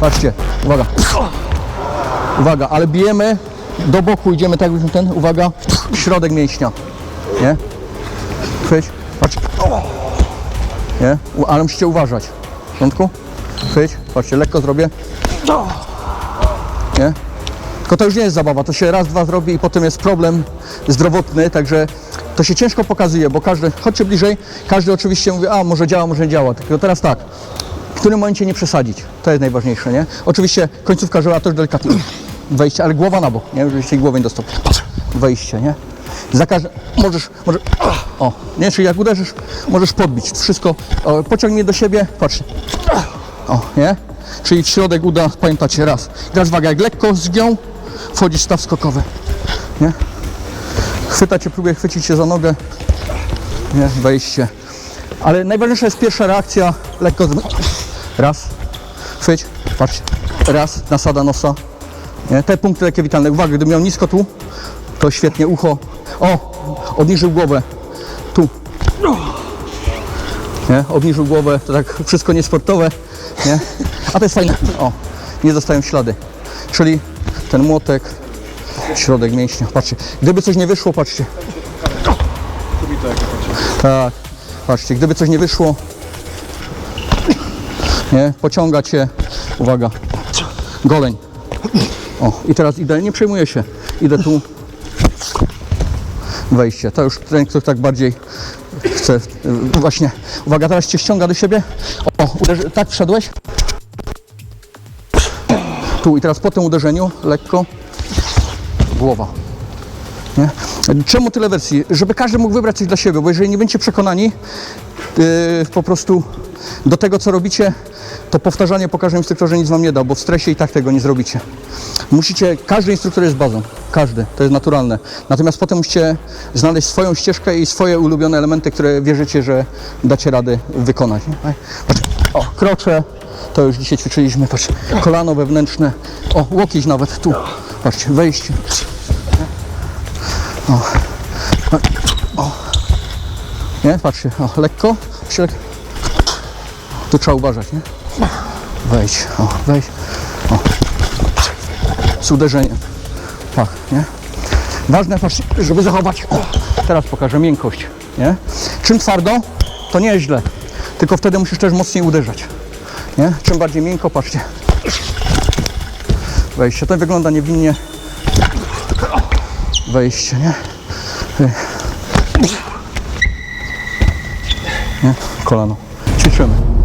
Patrzcie, uwaga. Uwaga, ale bijemy do boku, idziemy tak jakbyśmy ten, uwaga, środek mięśnia. Nie? Chwyć, patrz. Nie? Ale musicie uważać. W porządku? Chwyć, patrzcie, lekko zrobię. Nie? Tylko to już nie jest zabawa, to się raz, dwa zrobi i potem jest problem zdrowotny, także to się ciężko pokazuje, bo każdy, chodźcie bliżej, każdy oczywiście mówi, a może działa, może nie działa, tylko teraz tak, w którym momencie nie przesadzić, to jest najważniejsze, nie? Oczywiście końcówka żyła też delikatnie, wejście, ale głowa na bok, nie? Żebyście głowy nie dostał, wejście, nie? Za każdym, możesz, może, o, nie, czyli jak uderzysz, możesz podbić, wszystko, o, pociągnij do siebie, patrz, o, nie? Czyli w środek uda, pamiętacie, raz. Teraz uwaga, jak lekko zgiął, wchodzi staw skokowy, nie? Chwyta cię, próbuje chwycić cię za nogę, nie? Wejście. Ale najważniejsza jest pierwsza reakcja, lekko, z... raz, chwyć, patrz, raz, nasada nosa, nie? Te punkty takie witalne, uwaga, gdybym miał nisko tu, to świetnie, ucho, o, obniżył głowę, tu, nie? Obniżył głowę, to tak wszystko niesportowe, nie? A to jest fajne. O, nie zostają ślady. Czyli ten młotek, środek mięśnia. Patrzcie, gdyby coś nie wyszło, patrzcie. Tak, patrzcie, gdyby coś nie wyszło, nie? Pociąga cię, uwaga, goleń. O, i teraz idę, nie przejmuję się, idę tu, wejście. To już ten, kto tak bardziej chce. Właśnie. Uwaga, teraz cię ściąga do siebie. O, uderzy, tak wszedłeś. Tu i teraz po tym uderzeniu lekko głowa. Nie? Czemu tyle wersji? Żeby każdy mógł wybrać coś dla siebie, bo jeżeli nie będziecie przekonani yy, po prostu do tego, co robicie, to powtarzanie po każdym instruktorze nic wam nie da, bo w stresie i tak tego nie zrobicie. Musicie, każdy instruktor jest bazą, każdy, to jest naturalne. Natomiast potem musicie znaleźć swoją ścieżkę i swoje ulubione elementy, które wierzycie, że dacie rady wykonać. Nie? O, krocze, to już dzisiaj ćwiczyliśmy, patrz, kolano wewnętrzne, o, łokieć nawet tu, patrzcie, wejście. O, o. Nie, patrzcie, o, lekko, lekko. Tu trzeba uważać, nie? Wejdź, o, wejdź, o. Z uderzeniem. Tak, nie? Ważne, patrzcie, żeby zachować, o, teraz pokażę miękkość, nie? Czym twardo, to nie jest źle, tylko wtedy musisz też mocniej uderzać, nie? Czym bardziej miękko, patrzcie. Wejście, to wygląda niewinnie. Wejście, nie? Nie? Kolano. Ćwiczymy.